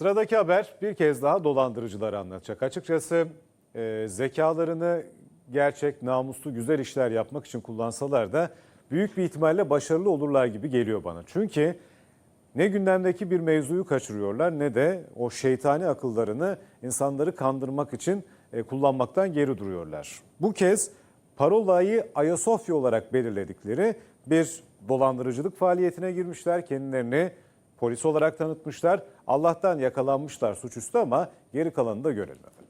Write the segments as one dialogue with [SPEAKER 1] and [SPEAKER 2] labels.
[SPEAKER 1] Sıradaki haber bir kez daha dolandırıcıları anlatacak. Açıkçası e, zekalarını gerçek, namuslu, güzel işler yapmak için kullansalar da büyük bir ihtimalle başarılı olurlar gibi geliyor bana. Çünkü ne gündemdeki bir mevzuyu kaçırıyorlar ne de o şeytani akıllarını insanları kandırmak için e, kullanmaktan geri duruyorlar. Bu kez parolayı Ayasofya olarak belirledikleri bir dolandırıcılık faaliyetine girmişler. Kendilerini polis olarak tanıtmışlar. Allah'tan yakalanmışlar suçüstü ama geri kalanını da görelim efendim.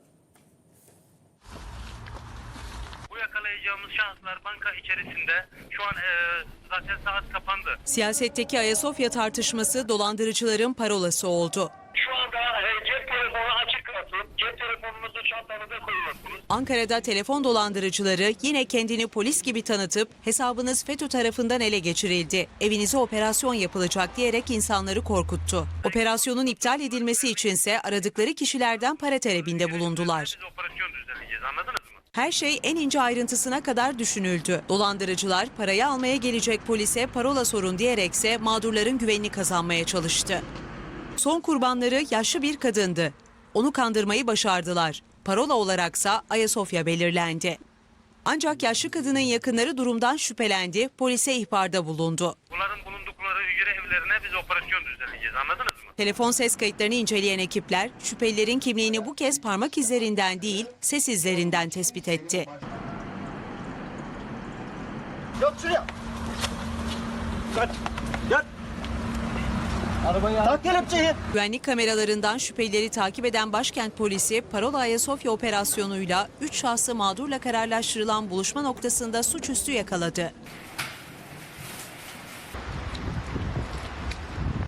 [SPEAKER 2] Bu yakalayacağımız şahıslar banka içerisinde şu an e, zaten saat kapandı.
[SPEAKER 3] Siyasetteki Ayasofya tartışması dolandırıcıların parolası oldu.
[SPEAKER 2] Şu anda e, cep telefonu açık kalsın. Cep telefonunuzu çantanıza koyuyorsunuz.
[SPEAKER 3] Ankara'da telefon dolandırıcıları yine kendini polis gibi tanıtıp hesabınız FETÖ tarafından ele geçirildi. Evinize operasyon yapılacak diyerek insanları korkuttu. Operasyonun iptal edilmesi içinse aradıkları kişilerden para talebinde bulundular.
[SPEAKER 2] Operasyon düzenleyeceğiz anladınız mı?
[SPEAKER 3] Her şey en ince ayrıntısına kadar düşünüldü. Dolandırıcılar parayı almaya gelecek polise parola sorun diyerekse mağdurların güvenini kazanmaya çalıştı. Son kurbanları yaşlı bir kadındı. Onu kandırmayı başardılar. Parola olaraksa Ayasofya belirlendi. Ancak yaşlı kadının yakınları durumdan şüphelendi, polise ihbarda bulundu.
[SPEAKER 2] Bunların bulundukları hücre evlerine biz operasyon düzenleyeceğiz anladınız mı?
[SPEAKER 3] Telefon ses kayıtlarını inceleyen ekipler şüphelilerin kimliğini bu kez parmak izlerinden değil, ses izlerinden tespit etti.
[SPEAKER 4] Yat şuraya. Kaç. Yat. Tak kelepçeyi.
[SPEAKER 3] Güvenlik kameralarından şüphelileri takip eden başkent polisi Parola Ayasofya operasyonuyla 3 şahsı mağdurla kararlaştırılan buluşma noktasında suçüstü yakaladı.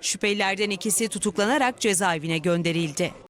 [SPEAKER 3] Şüphelilerden ikisi tutuklanarak cezaevine gönderildi.